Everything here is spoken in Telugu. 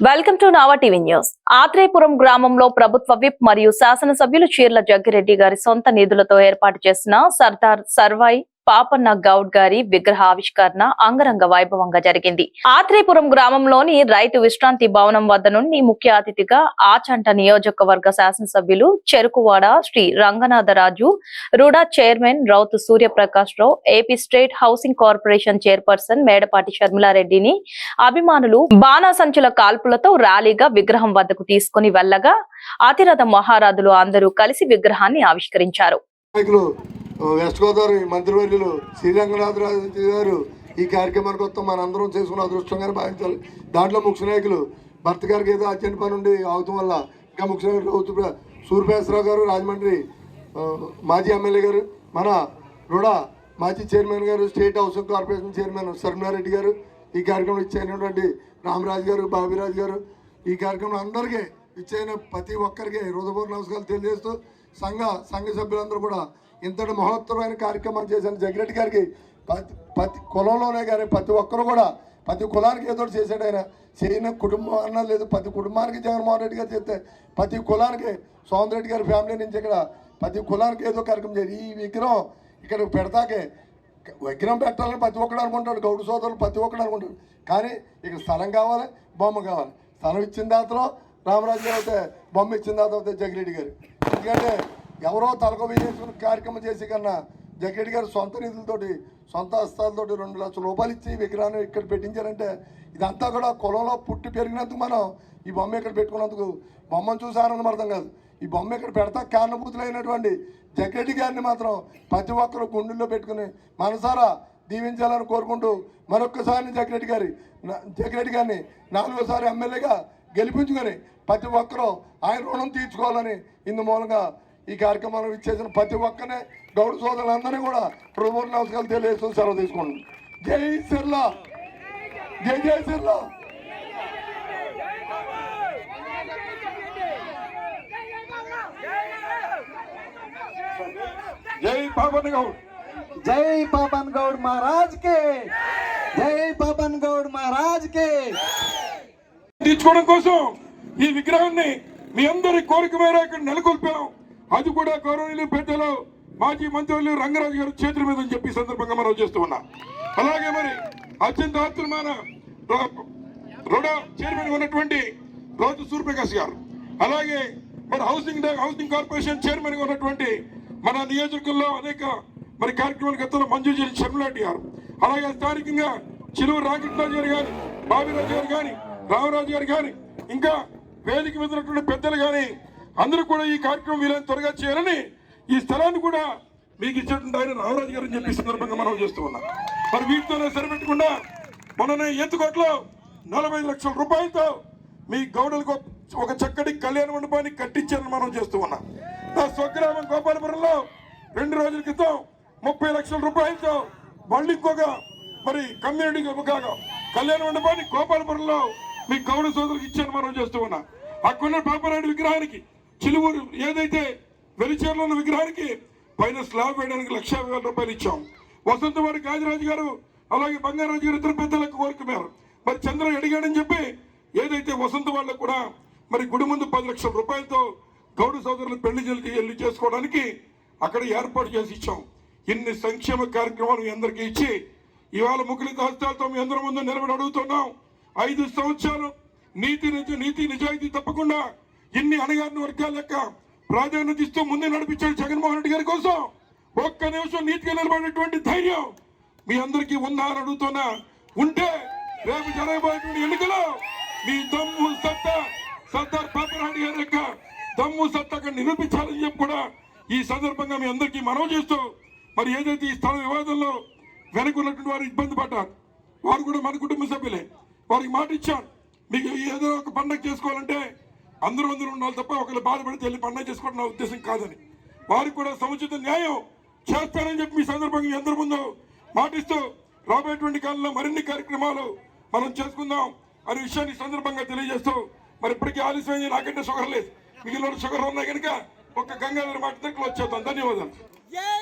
Welcome to Nava TV news. Atreyapuram గ్రామంలో ప్రభుత్వ విప్ మరియు శాసనసభ్యులు చీర్ల జగ్గిరెడ్డి గారి సొంత నిధులతో ఏర్పాటు చేసిన సర్దార్ సర్వాయి పాపన్న గౌడ్ గారి విగ్రహ ఆవిష్కరణ అంగరంగ వైభవంగా జరిగింది. ఆత్రేపురం గ్రామంలోని రైతు విశ్రాంతి భవనం వద్ద నుండి ముఖ్య అతిథిగా ఆచంట నియోజకవర్గ శాసనసభ్యులు Cherukuvada Shri Ranganatharaju RUDA chairman Rautu Suryaprakash Rao AP state housing corporation chairperson Medapati షర్మిలారెడ్డిని అభిమానులు బాణాసంచుల కాల్పులతో ర్యాలీగా విగ్రహం వద్దకు తీసుకుని వెళ్ళగా అతిరథ మహారాజులు అందరూ కలిసి విగ్రహాన్ని ఆవిష్కరించారు. వెస్ట్ గోదావరి మంత్రివర్యులు శ్రీరంగనాథరాజు గారు ఈ కార్యక్రమానికి వస్తాం మనందరం చేసుకున్న అదృష్టంగానే భావించాలి. దాంట్లో ముఖ్య నాయకులు భర్త గారికి ఏదో అర్జెంట్ పని ఉండి అవటం వల్ల ఇంకా ముఖ్య నాయకులు అవుతూ సూర్యపేశ్వరరావు గారు రాజమండ్రి మాజీ ఎమ్మెల్యే గారు మన రుడా మాజీ చైర్మన్ గారు state housing corporation chairman Sharmila Reddy గారు ఈ కార్యక్రమం ఇచ్చేటువంటి రామరాజు గారు బాబిరాజు గారు ఈ కార్యక్రమం అందరికీ ఇచ్చిన ప్రతి ఒక్కరికి హృదయపూర్వ నమస్కారాలు తెలియజేస్తూ సంఘ సంఘ సభ్యులందరూ కూడా ఇంతటి మహోత్తరమైన కార్యక్రమాలు చేశాను జగ్రెడ్డి గారికి ప్రతి ప్రతి కులంలోనే కానీ ప్రతి ఒక్కరు కూడా ప్రతి కులానికి ఏదో ఒకటి చేశాడు ఆయన. చేయని కుటుంబం అన్న లేదు ప్రతి కుటుంబానికి జగన్మోహన్ రెడ్డి గారు చేస్తే ప్రతి కులానికి సోమన్ రెడ్డి గారి ఫ్యామిలీ నుంచి ఇక్కడ ప్రతి కులానికి ఏదో కార్యక్రమం చేయాలి. ఈ విగ్రహం ఇక్కడ పెడతాకే విగ్రహం పెట్టాలని ప్రతి ఒక్కడు అనుకుంటాడు. గౌడు సోదరులు ప్రతి ఒక్కడు అనుకుంటాడు కానీ ఇక్కడ స్థలం కావాలి బొమ్మ కావాలి. స్థలం ఇచ్చిన దాతలో రామరాజు గారు అయితే బొమ్మ ఇచ్చిన తర్వాత అయితే జగిరెడ్డి గారు. ఎందుకంటే ఎవరో తలక చేసుకుని కార్యక్రమం చేసే కన్నా జగిరెడ్డి గారు సొంత నిధులతోటి సొంత హస్తాలతోటి రెండు లక్షల రూపాయలు ఇచ్చి విగ్రహాన్ని ఇక్కడ పెట్టించారంటే ఇదంతా కూడా కులంలో పుట్టి పెరిగినందుకు మనం ఈ బొమ్మ ఇక్కడ పెట్టుకున్నందుకు బొమ్మను చూసి ఆనందం అర్థం కాదు. ఈ బొమ్మ ఇక్కడ పెడతా కారణభూతులైనటువంటి జగ్రెడ్డి గారిని మాత్రం ప్రతి ఒక్కరు గుండెల్లో పెట్టుకుని మనసారా దీవించాలని కోరుకుంటూ మరొక్కసారి జగ్రెడ్డి గారి నా- గారిని నాలుగోసారి ఎమ్మెల్యేగా గెలిపించుకొని ప్రతి ఒక్కరూ ఆయన రుణం తీర్చుకోవాలని ఇందు మూలంగా ఈ కార్యక్రమాలు ఇచ్చేసిన ప్రతి ఒక్కనే గౌడ సోదరులందరినీ కూడా ప్రభుత్వ నమస్కారాలు తెలియజేస్తూ సెలవు తీసుకుంటున్నాను జై సిర్లా! జై జై సిర్లా! జై పవన్ గౌడ్! జై పవన్ గౌడ్ మహారాజ్ కే! జై పవన్ గౌడ్ మహారాజ్ కే! తీర్చుకోవడం కోసం ఈ విగ్రహాన్ని మీ అందరి కోరిక మేర ఇక్కడ నెలకొల్పాం. అది కూడా గౌరవనీయులు పెద్దలు మాజీ మంత్రులు రంగరాజు గారు చేతుల మీద అని చెప్పి సందర్భంగా మనం చేస్తూ ఉన్నా. అలాగే మరి అత్యంత ఆత్రమాన రుడా చైర్మన్ ఉన్నటువంటి రోజు సూర్యప్రకాష్ గారు. అలాగే మరి హౌసింగ్ హౌసింగ్ కార్పొరేషన్ చైర్మన్గా ఉన్నటువంటి మన నియోజకవర్గంలో అనేక మరి కార్యక్రమాల గతంలో మంజూరు చేసిన శర్మలాంటి గారు. అలాగే స్థానికంగా చిలువు రాకెట్లాజు గారు కానీ బాబీరాజు గారు కానీ రామరాజు గారు కానీ ఇంకా వేదిక మీద ఉన్నటువంటి పెద్దలు కానీ అందరూ కూడా ఈ కార్యక్రమం వీలైన త్వరగా చేయాలని ఈ స్థలాన్ని కూడా మీకు ఇచ్చినటువంటి ఆయన రామరాజు గారు అని చెప్పి సందర్భంగా మనం చేస్తూ ఉన్నాం. మరి వీటితోనే సరిపెట్టకుండా మొన్ననే ఎత్తుకోట్లో నలభై లక్షల రూపాయలతో మీ గౌడలకు ఒక చక్కటి కళ్యాణ మండపాన్ని కట్టించారని మనం చేస్తూ ఉన్నాం. నా స్వగ్రామం గోపాలపురంలో రెండు రోజుల క్రితం ముప్పై లక్షల రూపాయలతో మళ్ళీ ఇంకొక మరి కమ్యూనిటీ ఒక కళ్యాణ మండపాన్ని గోపాలపురంలో మీ గౌడ సోదరులకు ఇచ్చాను మనం చేస్తూ ఉన్నా. అక్కడ పాపారాయుడు విగ్రహానికి చిలువూరు ఏదైతే వెలిచేరులో ఉన్న విగ్రహానికి పైన స్లాబ్ వేయడానికి లక్ష వేల రూపాయలు ఇచ్చాం. వసంతవాడి గాజరాజు గారు అలాగే బంగారాజు గారు ఇద్దరు పెద్దలకు కోరిక మరి. చంద్ర అడిగాడని చెప్పి ఏదైతే వసంత వాళ్ళకు కూడా మరి గుడి ముందు పది లక్షల రూపాయలతో గౌడ సోదరులు పెళ్ళి వెళ్ళి చేసుకోవడానికి అక్కడ ఏర్పాటు చేసి ఇచ్చాం. ఇన్ని సంక్షేమ కార్యక్రమాలు మీ అందరికీ ఇచ్చి ఇవాళ ముఖలిత హస్తాలతో మీ అందరి ముందు నిలబడి అడుగుతున్నాం. ఐదు సంవత్సరాలు నీతి నుంచి నీతి నిజాయితీ తప్పకుండా ఇన్ని అణగారిన వర్గాల యొక్క ప్రాధాన్యత ఇస్తూ ముందే నడిపించాడు జగన్మోహన్ రెడ్డి గారి కోసం. ఒక్క నిమిషం నీతిగా నిలబడినటువంటి ధైర్యం మీ అందరికీ ఉందా అని అడుగుతున్నా. ఉంటే రేపు జరగబోయేటువంటి ఎన్నికలో మీ దమ్ము సత్తా సర్దార్ పాపరాణి గారి యొక్క దమ్ము సత్తాగా నిరూపించాలని చెప్పి కూడా ఈ సందర్భంగా మీ అందరికీ మనవి చేస్తూ మరి ఏదైతే ఈ స్థల వివాదంలో వెనుకున్నటువంటి వారు ఇబ్బంది పడ్డారు వారు కూడా మన కుటుంబ సభ్యులే. వారికి మాట ఇచ్చాను మీకు ఏదో ఒక పండగ చేసుకోవాలంటే అందరూ అందరూ ఉండాలి తప్ప ఒకళ్ళు బాధపడితే వెళ్ళి పండగ చేసుకోవడం నా ఉద్దేశం కాదని. వారికి కూడా సముచిత న్యాయం చేస్తానని చెప్పి మీ సందర్భంగా మీ అందరి ముందు మాటిస్తూ రాబోయేటువంటి కాలంలో మరిన్ని కార్యక్రమాలు మనం చేసుకుందాం అనే విషయాన్ని సందర్భంగా తెలియజేస్తూ మరి ఇప్పటికీ ఆలస్యమైంది. నాకంటే షుగర్ లేదు. మిగిలిన షుగర్ ఉన్నాయి కనుక ఒక్క గంగాధర మాట దగ్గర వచ్చేద్దాం ధన్యవాదాలు.